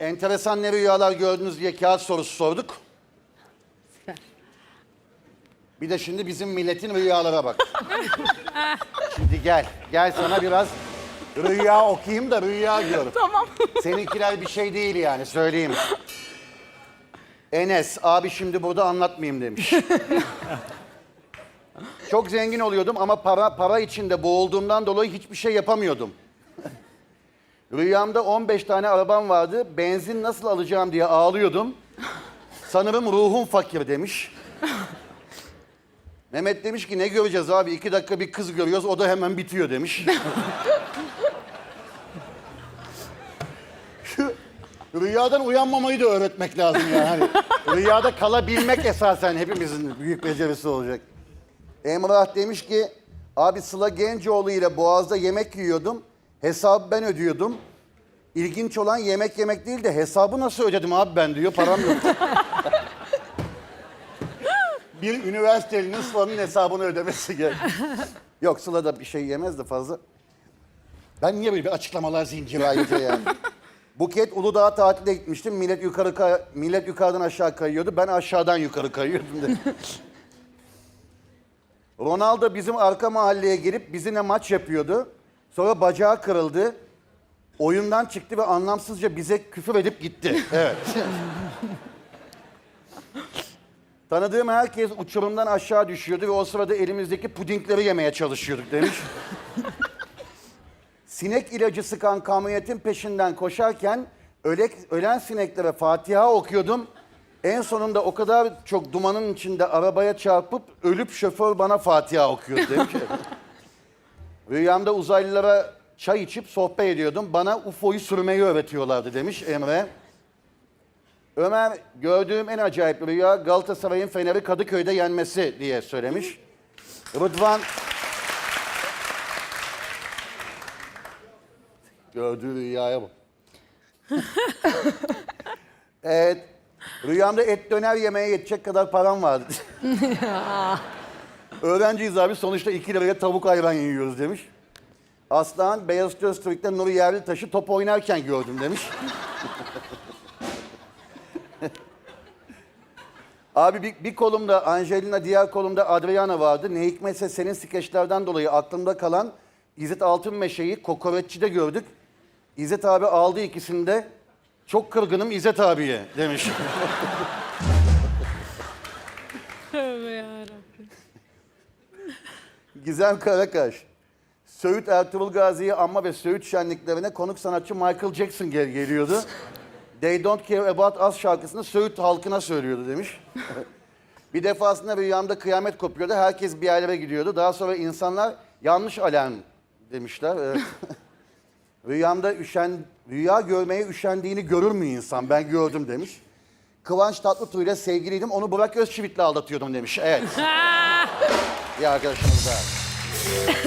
Enteresan ne rüyalar gördünüz diye kağıt sorusu sorduk. Bir de şimdi bizim milletin rüyalara bak. şimdi gel, gel sana biraz rüya okuyayım da rüya gör. Tamam. Seninkiler bir şey değil yani söyleyeyim. Enes abi şimdi burada anlatmayayım demiş. Çok zengin oluyordum ama para para içinde boğulduğumdan dolayı hiçbir şey yapamıyordum. Rüyamda 15 tane arabam vardı. Benzin nasıl alacağım diye ağlıyordum. Sanırım ruhum fakir demiş. Mehmet demiş ki ne göreceğiz abi? İki dakika bir kız görüyoruz o da hemen bitiyor demiş. Rüyadan uyanmamayı da öğretmek lazım yani. Rüyada kalabilmek esasen hepimizin büyük becerisi olacak. Emrah demiş ki abi Sıla Gencoğlu ile Boğaz'da yemek yiyordum. Hesabı ben ödüyordum. İlginç olan yemek yemek değil de hesabı nasıl ödedim abi ben diyor param yok. bir üniversitelinin Sıla'nın hesabını ödemesi gerek. Yok Sıla da bir şey yemez de fazla. Ben niye böyle bir açıklamalar zinciri ayrıca yani? Buket Uludağ'a tatile gitmiştim. Millet yukarı kay- millet yukarıdan aşağı kayıyordu. Ben aşağıdan yukarı kayıyordum. dedi. Ronaldo bizim arka mahalleye gelip bizimle maç yapıyordu. Sonra bacağı kırıldı. Oyundan çıktı ve anlamsızca bize küfür edip gitti. Evet. Tanıdığım herkes uçurumdan aşağı düşüyordu ve o sırada elimizdeki pudingleri yemeye çalışıyorduk demiş. Sinek ilacı sıkan kamyonetin peşinden koşarken ölek, ölen sineklere Fatiha okuyordum. En sonunda o kadar çok dumanın içinde arabaya çarpıp ölüp şoför bana Fatiha okuyordu demiş. Rüyamda uzaylılara çay içip sohbet ediyordum. Bana UFO'yu sürmeyi öğretiyorlardı demiş Emre. Ömer gördüğüm en acayip rüya Galatasaray'ın Fener'i Kadıköy'de yenmesi diye söylemiş. Rıdvan Gördüğü rüyaya bak. evet. Rüyamda et döner yemeye yetecek kadar param vardı. Öğrenciyiz abi sonuçta 2 liraya tavuk ayran yiyoruz demiş. Aslan Beyaz Öztürk'te Nuri Yerlitaş'ı top oynarken gördüm demiş. Abi bir, bir kolumda Angelina, diğer kolumda Adriana vardı. Ne hikmetse senin skeçlerden dolayı aklımda kalan İzzet Altınmeşe'yi kokoreççide gördük. İzzet abi aldı ikisini de. Çok kırgınım İzzet abiye demiş. Tövbe yarabbim. Gizem Karakaş. Söğüt Ertuğrul Gazi'yi anma ve Söğüt şenliklerine konuk sanatçı Michael Jackson gel geliyordu. They Don't Care About Us şarkısını Söğüt halkına söylüyordu demiş. bir defasında rüyamda kıyamet kopuyordu. Herkes bir yerlere gidiyordu. Daha sonra insanlar yanlış alarm demişler. Rüyamda üşen, rüya görmeye üşendiğini görür mü insan? Ben gördüm demiş. Kıvanç Tatlıtuğ ile sevgiliydim. Onu Burak Özçivit'le aldatıyordum demiş. Evet. bir arkadaşımız daha.